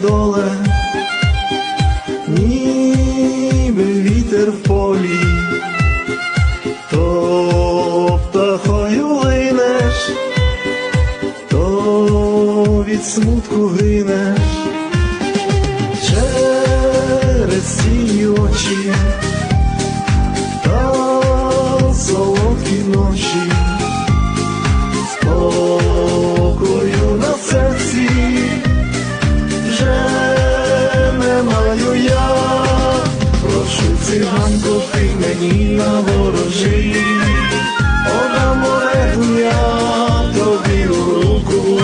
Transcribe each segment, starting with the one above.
Доле ніби вітер в полі, то птахою линеш, то від смутку гинеш через ці очі та солодкі ночі. Мені на ворожі, Одамо регу я тобі у руку,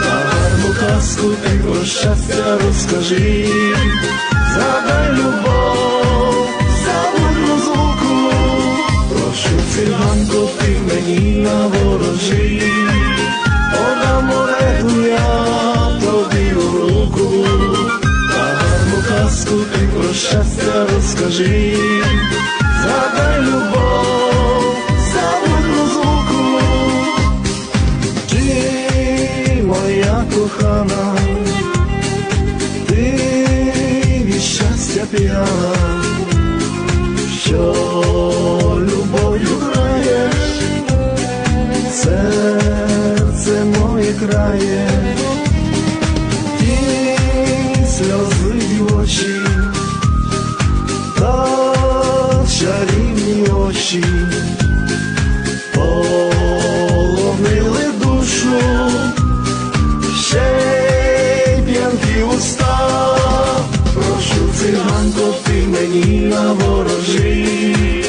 та гарну казку ти про щастя розкажи, задай любов, забудь розлуку, прошу циганко, ти мені на ворожі, Одамо регу я тобі у руку, про щастя розкажи, моя кохана, ти від щастя п'яна, що любов'ю граєш, серце моє крає, ті сльози в очі, так чарівні очі, мені на ворожі,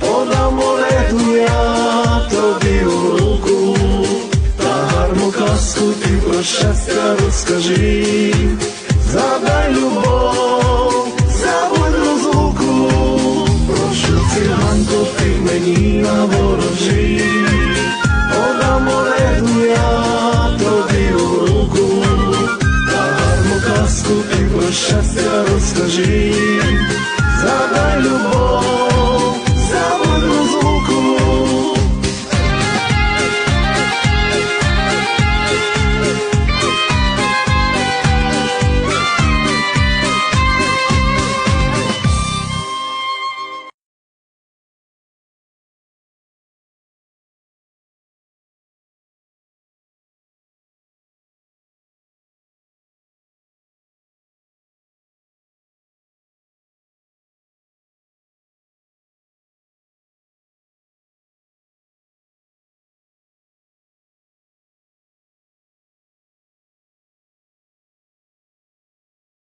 подамо регу я тобі у руку, та гарну казку ти про щастя розкажи, задай любов, забудь розлуку, прошу циганко, ти мені на казку